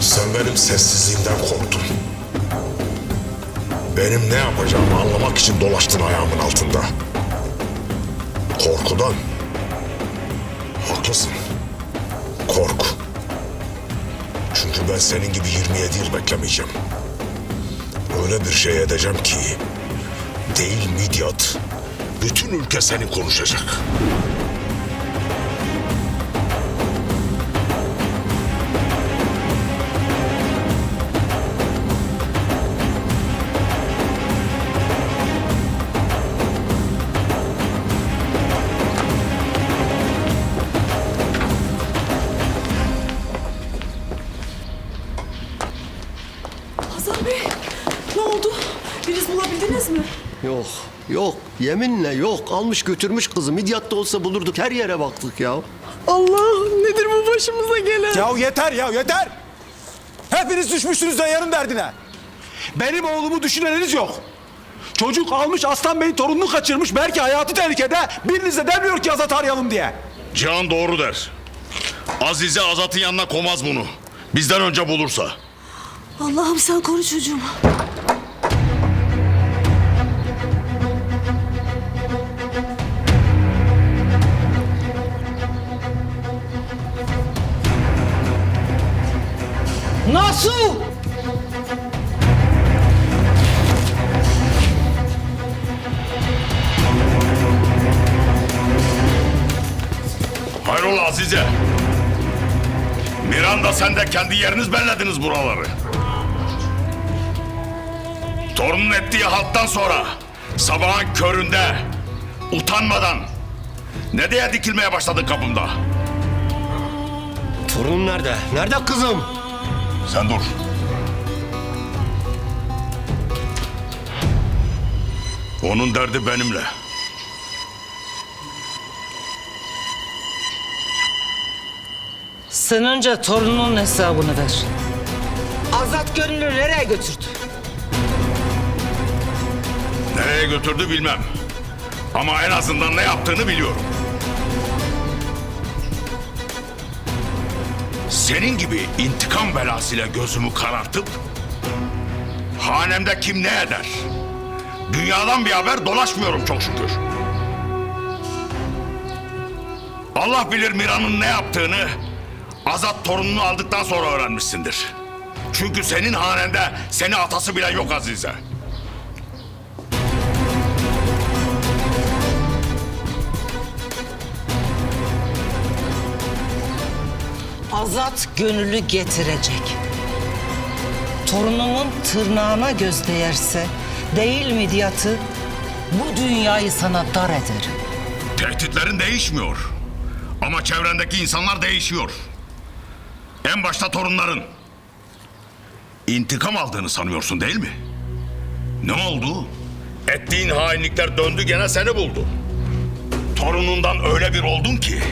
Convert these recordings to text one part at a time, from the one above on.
Sen benim sessizliğimden korktun. Benim ne yapacağımı anlamak için dolaştın ayağımın altında. Korkudan. Haklısın. Kork. Çünkü ben senin gibi 27 yıl beklemeyeceğim. Öyle bir şey edeceğim ki... Değil Midyat. Bütün ülke seni konuşacak. Oldu? Biriz bulabildiniz mi? Yok, yok. Yeminle yok. Almış götürmüş kızı. Midyatta olsa bulurduk. Her yere baktık ya. Allah, nedir bu başımıza gelen? Ya yeter ya yeter. Hepiniz düşmüşsünüz yarın derdine. Benim oğlumu düşüneniniz yok. Çocuk almış Aslan Bey'in torununu kaçırmış. Belki hayatı tehlikede. Biriniz de demiyor ki Azat arayalım diye. Cihan doğru der. Azize Azat'ın yanına komaz bunu. Bizden önce bulursa. Allah'ım sen koru çocuğumu. Nasıl? Hayrola Azize? Miranda sen de kendi yeriniz bellediniz buraları. Torunun ettiği halttan sonra sabahın köründe utanmadan ne diye dikilmeye başladın kapımda? Torunum nerede? Nerede kızım? Sen dur. Onun derdi benimle. Sen önce torununun hesabını ver. Azat gönlünü nereye götürdü? Nereye götürdü bilmem. Ama en azından ne yaptığını biliyorum. Senin gibi intikam belasıyla gözümü karartıp hanemde kim ne eder? Dünyadan bir haber dolaşmıyorum çok şükür. Allah bilir Mira'nın ne yaptığını Azat torununu aldıktan sonra öğrenmişsindir. Çünkü senin hanende seni atası bile yok Azize. Azat gönüllü getirecek. Torunumun tırnağına göz değerse değil midyatı bu dünyayı sana dar ederim. Tehditlerin değişmiyor. Ama çevrendeki insanlar değişiyor. En başta torunların. İntikam aldığını sanıyorsun değil mi? Ne oldu? Ettiğin hainlikler döndü gene seni buldu. Torunundan öyle bir oldun ki...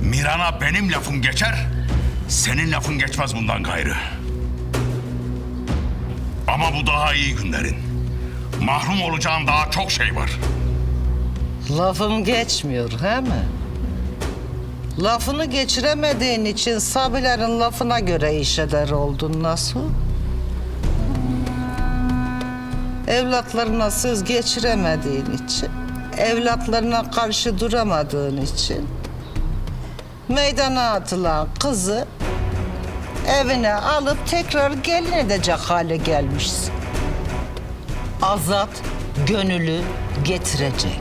Miran'a benim lafım geçer, senin lafın geçmez bundan gayrı. Ama bu daha iyi günlerin. Mahrum olacağın daha çok şey var. Lafım geçmiyor he mi? Lafını geçiremediğin için Sabilerin lafına göre iş eder oldun nasıl? Evlatlarına söz geçiremediğin için, evlatlarına karşı duramadığın için meydana atılan kızı evine alıp tekrar gelin edecek hale gelmişsin. Azat gönülü getirecek.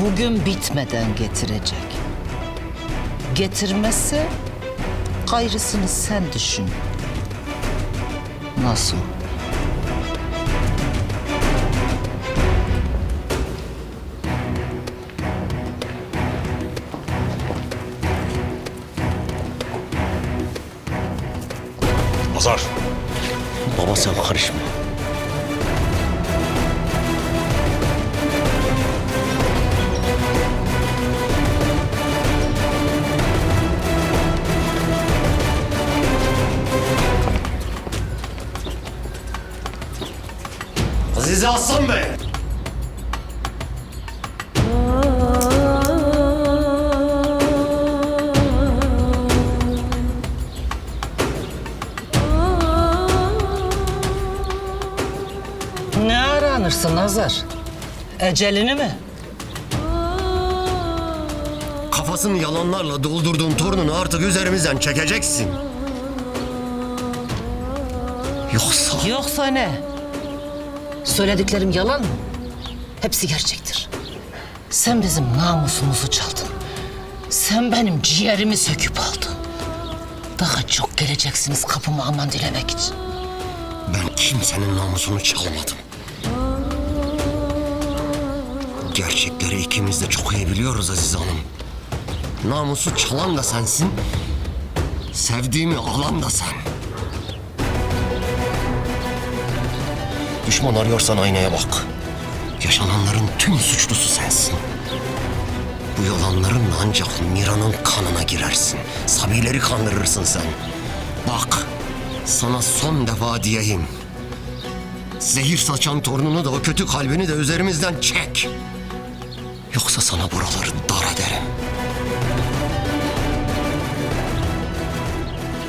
Bugün bitmeden getirecek. Getirmezse gayrısını sen düşün. Nasıl? Azar. Baba sen karışma. Azize Aslan Bey. Nazar? Ecelini mi? Kafasını yalanlarla doldurduğun torununu artık üzerimizden çekeceksin. Yoksa... Yoksa ne? Söylediklerim yalan mı? Hepsi gerçektir. Sen bizim namusumuzu çaldın. Sen benim ciğerimi söküp aldın. Daha çok geleceksiniz kapıma aman dilemek için. Ben kimsenin namusunu çalmadım. Gerçekleri ikimiz de çok iyi biliyoruz Aziz Hanım. Namusu çalan da sensin. Sevdiğimi alan da sen. Düşman arıyorsan aynaya bak. Yaşananların tüm suçlusu sensin. Bu yalanlarınla ancak Mira'nın kanına girersin. Sabileri kandırırsın sen. Bak, sana son defa diyeyim. Zehir saçan torununu da o kötü kalbini de üzerimizden çek. Yoksa sana buraları dar ederim.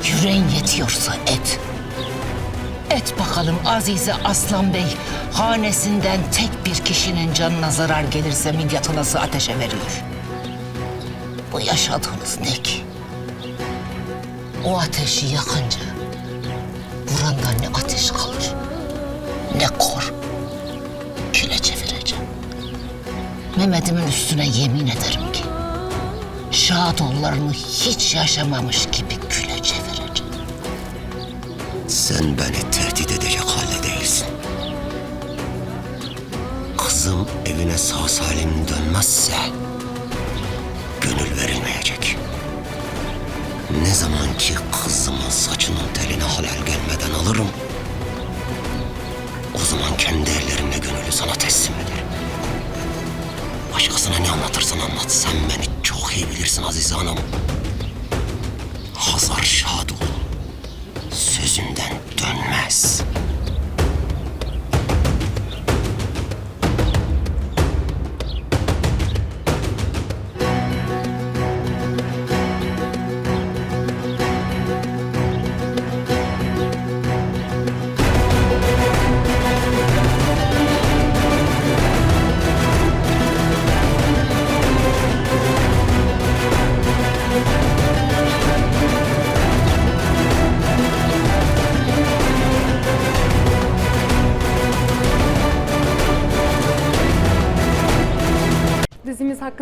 Yüreğin yetiyorsa et. Et bakalım Azize Aslan Bey hanesinden tek bir kişinin canına zarar gelirse midyatı nasıl ateşe veriyor? Bu yaşadığınız ne ki? O ateşi yakınca buranda ne ateş kalır ne kor. Çevireceğim. Mehmet'imin üstüne yemin ederim ki Şadoğullarını hiç yaşamamış gibi küle çevireceğim. Sen beni tehdit edecek halde değilsin. Kızım evine sağ salim dönmezse gönül verilmeyecek. Ne zaman ki kızımın saçının teline halel gelmeden alırım, o zaman kendi ellerimle gönülü sana teslim ederim. Başkasına ne anlatırsan anlat. Sen beni çok iyi bilirsin Azize Hanım.